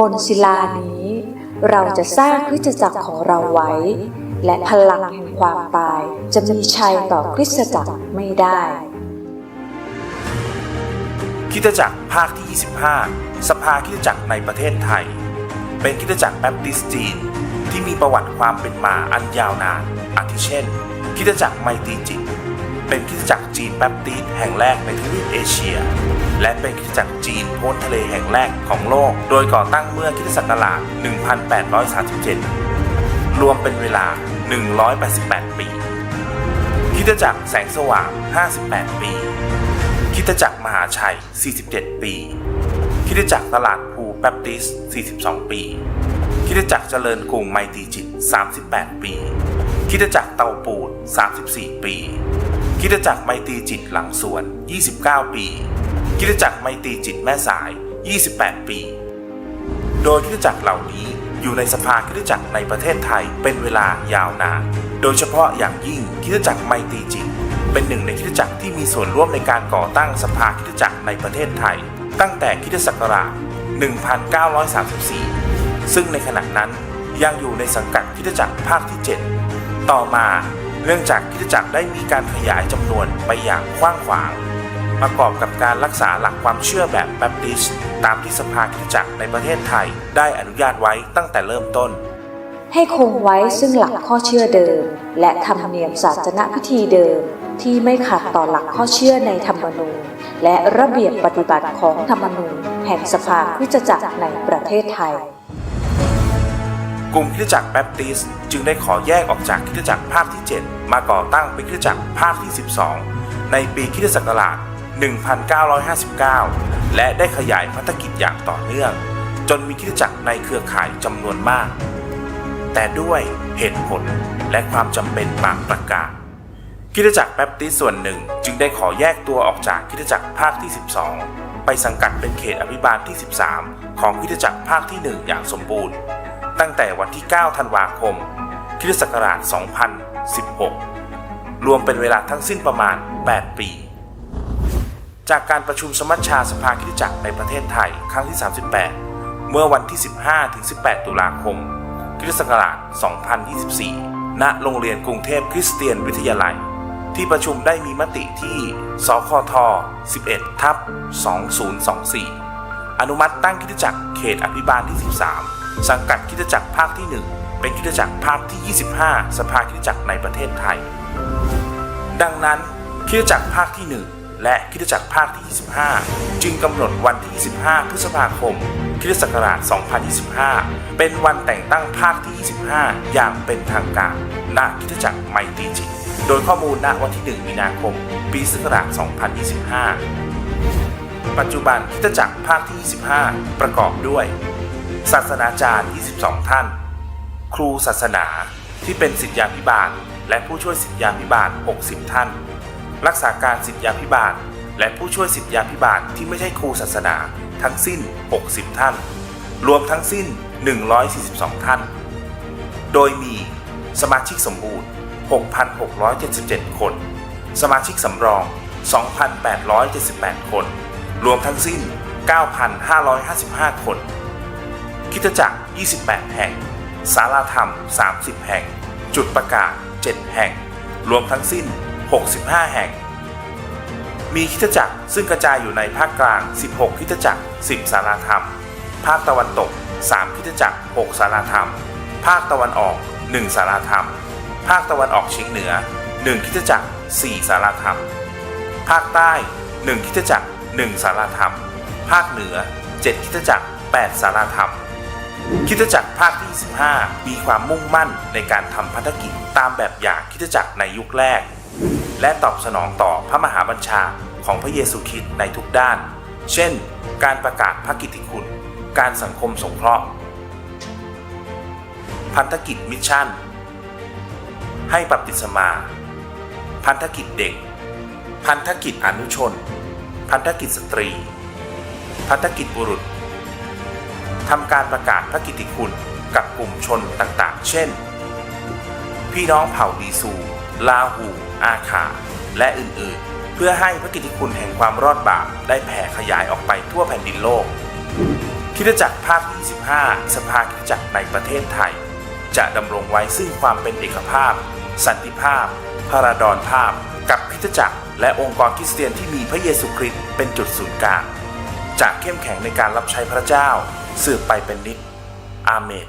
บนศิลานี้ เราจะสร้างคริสตจักรของเราไว้ และพลังแห่งความตายจะมีชัยต่อคริสตจักรไม่ได้คริสตจักรภาคที่ 25 สภาคริสตจักรในประเทศไทย เป็นคริสตจักรแบปติสต์จีนที่มีประวัติความเป็นมาอันยาวนานอาทิเช่นคริสตจักรไมตรีจิต เป็นคริสตจักรจีนแบปติสต์แห่งแรกในทวีปเอเชีย และเป็นคริสตจักรจีนพ้นทะเลแห่งแรกของโลก โดยก่อตั้งเมื่อคริสตศักราช 1837 รวมเป็นเวลา 188 ปีคริสตจักรแสงสว่าง 58 ปีคริสตจักรมหาชัย 47 ปีคริสตจักรตลาดภูแบปติส 42 ปีคริสตจักรเจริญกรุงไมตรีจิต 38 ปีคริสตจักรเตาปูน34 ปี คริสตจักรไมตรีจิตหลังสวน 29 ปีคริสตจักรไมตรีจิตแม่สาย 28 ปี โดยคริสตจักรเหล่านี้อยู่ในสภาคริสตจักรในประเทศไทยเป็นเวลายาวนาน โดยเฉพาะอย่างยิ่งคริสตจักรไมตรีจิต เป็นหนึ่งในคริสตจักรที่มีส่วนร่วมในการก่อตั้งสภาคริสตจักรในประเทศไทย ตั้งแต่คริสตศักราช 1934 ซึ่งในขณะนั้นยังอยู่ในสังกัดคริสตจักรภาคที่ 7 ต่อมา เนื่องจากคริสตจักรได้มีการขยายจำนวนไปอย่างกว้างขวาง ประกอบกับการรักษาหลักความเชื่อแบบแบปติสต์ตามที่สภาคริสตจักรในประเทศไทยได้อนุญาตไว้ตั้งแต่เริ่มต้น ให้คงไว้ซึ่งหลักข้อเชื่อเดิม และธรรมเนียมศาสนพิธีเดิมที่ไม่ขัดต่อหลักข้อเชื่อในธรรมนูญและระเบียบปฏิบัติของธรรมนูญแห่งสภาคริสตจักรในประเทศไทย กลุ่มคริสตจักรแบปติสต์จึงได้ขอแยกออกจากคริสตจักรภาคที่ 7 มาก่อตั้งเป็นคริสตจักรภาคที่ 12 ในปีคริสตศักราช 1959 และได้ขยายพัฒกิจอย่างต่อเนื่อง จนมีคริสตจักรในเครือข่ายจำนวนมาก แต่ด้วยเหตุผลและความจำเป็นบางประการคริสตจักรแบปติสต์ส่วนหนึ่งจึงได้ขอแยกตัวออกจากคริสตจักรภาคที่ 12 ไปสังกัดเป็นเขตอภิบาลที่ 13 ของคริสตจักรภาคที่ 1 อย่างสมบูรณ์ ตั้งแต่วันที่ 9 ธันวาคมคริสตศักราช 2016 รวมเป็นเวลาทั้งสิ้นประมาณ 8 ปี จากการประชุมสมัชชาสภาคริสตจักรในประเทศไทยครั้งที่ 38 เมื่อวันที่ 15-18 ตุลาคมคริสตศักราช 2024 ณ โรงเรียนกรุงเทพคริสเตียนวิทยาลัย ที่ประชุมได้มีมติที่ สคท 11 ทับ 2024 อนุมัติตั้งคริสตจักรเขตอภิบาลที่ 13 สังกัดคริสตจักรภาคที่ 1 เป็นคริสตจักรภาคที่ 25 สภาคริสตจักรในประเทศไทย ดังนั้นคริสตจักรภาคที่ 1 และคริสตจักรภาคที่ 25 จึงกำหนดวันที่ 25 พฤษภาคมคริสตศักราช 2025 เป็นวันแต่งตั้งภาคที่ 25 อย่างเป็นทางการณคริสตจักรไมตรีจิต โดยข้อมูลณวันที่ 1 มีนาคม ปีศักราช 2025 ปัจจุบันคริสตจักรภาคที่ 25 ประกอบด้วย ศาสนาจารย์ 22 ท่าน ครูศาสนาที่เป็นสิทธยาพิบาล และผู้ช่วยสิทธยาพิบาล 60 ท่าน รักษาการสิทธยาพิบาล และผู้ช่วยสิทธยาพิบาลที่ไม่ใช่ครูศาสนาทั้งสิ้น 60 ท่าน รวมทั้งสิ้น 142 ท่าน โดยมีสมาชิกสมบูรณ์ 6,677 คน สมาชิกสำรอง 2,878 คน รวมทั้งสิ้น 9,555 คน คิตจักร 28 แห่งสาราธรรม 30 แห่ง จุดประกาศ 7 แห่ง รวมทั้งสิ้น 65 แห่ง มีคิตจักรซึ่งกระจายอยู่ในภาคกลาง 16 คิตจักร 10สาราธรรม ภาคตะวันตก 3 คิตจักร6สาราธรรม ภาคตะวันออก1สาราธรรม ภาคตะวันออกเฉียงเหนือ 1 คิตจักร4สาราธรรม ภาคใต้ 1 คิตจักร1สาราธรรม ภาคเหนือ 7 คิตจักร8สาราธรรม คริสตจักรภาคที่25มีความมุ่งมั่นในการทำพันธกิจตามแบบอย่างคริสตจักรในยุคแรก และตอบสนองต่อพระมหาบัญชาของพระเยซูคริสต์ในทุกด้าน เช่น การประกาศพระกิตติคุณ การสังคมสงเคราะห์ พันธกิจมิชชั่น ให้บัพติศมา พันธกิจเด็ก พันธกิจอนุชน พันธกิจสตรี พันธกิจบุรุษ ทำการประกาศพระกิติคุณกับกลุ่มชนต่างๆ เช่น พี่น้องเผ่าดีซู ลาหู อาคา และอื่นๆ เพื่อให้พระกิติคุณแห่งความรอดบาปได้แผ่ขยายออกไปทั่วแผ่นดินโลกคิดจักรภาคที่25สภาคิดจักรในประเทศไทย จะดำรงไว้ซึ่งความเป็นเอกภาพ สันติภาพ พราดอนภาพ กับคิดจักรและองค์กรคริสเตียนที่มีพระเยซูคริสต์เป็นจุดศูนย์กลางจะเข้มแข็งในการรับใช้พระเจ้า สืบไปเป็นนิด อาเมน